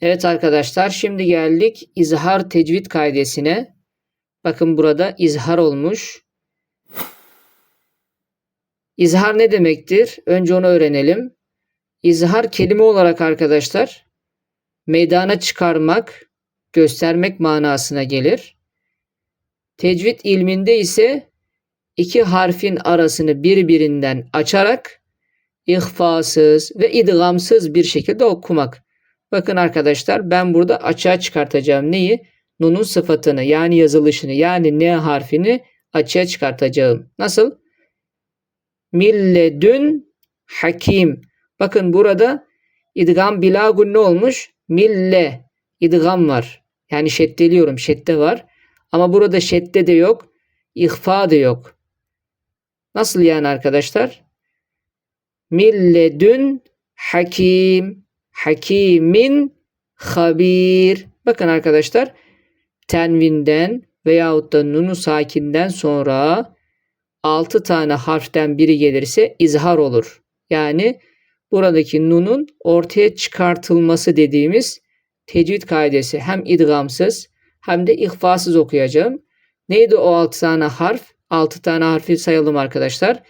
Evet arkadaşlar şimdi geldik izhar tecvid kaidesine. Bakın burada izhar olmuş. İzhar ne demektir? Önce onu öğrenelim. İzhar kelime olarak arkadaşlar meydana çıkarmak, göstermek manasına gelir. Tecvid ilminde ise iki harfin arasını birbirinden açarak ihfasız ve idgamsız bir şekilde okumak. Bakın arkadaşlar ben burada açığa çıkartacağım neyi? Nun'un sıfatını yani yazılışını yani ne harfini açığa çıkartacağım. Nasıl? Milledün hakim. Bakın burada idgam bilagun ne olmuş? Mille. idgam var. Yani şeddeliyorum. Şedde var. Ama burada şedde de yok. İhfa da yok. Nasıl yani arkadaşlar? Milledün hakim. Hakimin habir. Bakın arkadaşlar tenvinden veyahut da nunu sakinden sonra 6 tane harften biri gelirse izhar olur. Yani buradaki nunun ortaya çıkartılması dediğimiz tecvid kaidesi hem idgamsız hem de ihfasız okuyacağım. Neydi o 6 tane harf? 6 tane harfi sayalım arkadaşlar.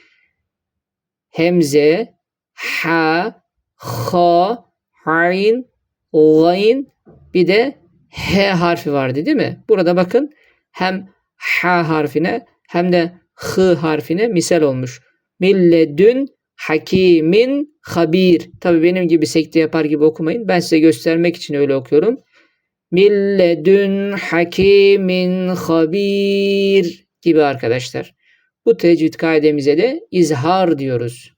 Hemze, ha, ha, ayn, gayn bir de H harfi vardı değil mi? Burada bakın hem H harfine hem de H harfine misal olmuş. Milledün hakimin habir. Tabi benim gibi sekte yapar gibi okumayın. Ben size göstermek için öyle okuyorum. Milledün hakimin habir gibi arkadaşlar. Bu tecvid kaidemize de izhar diyoruz.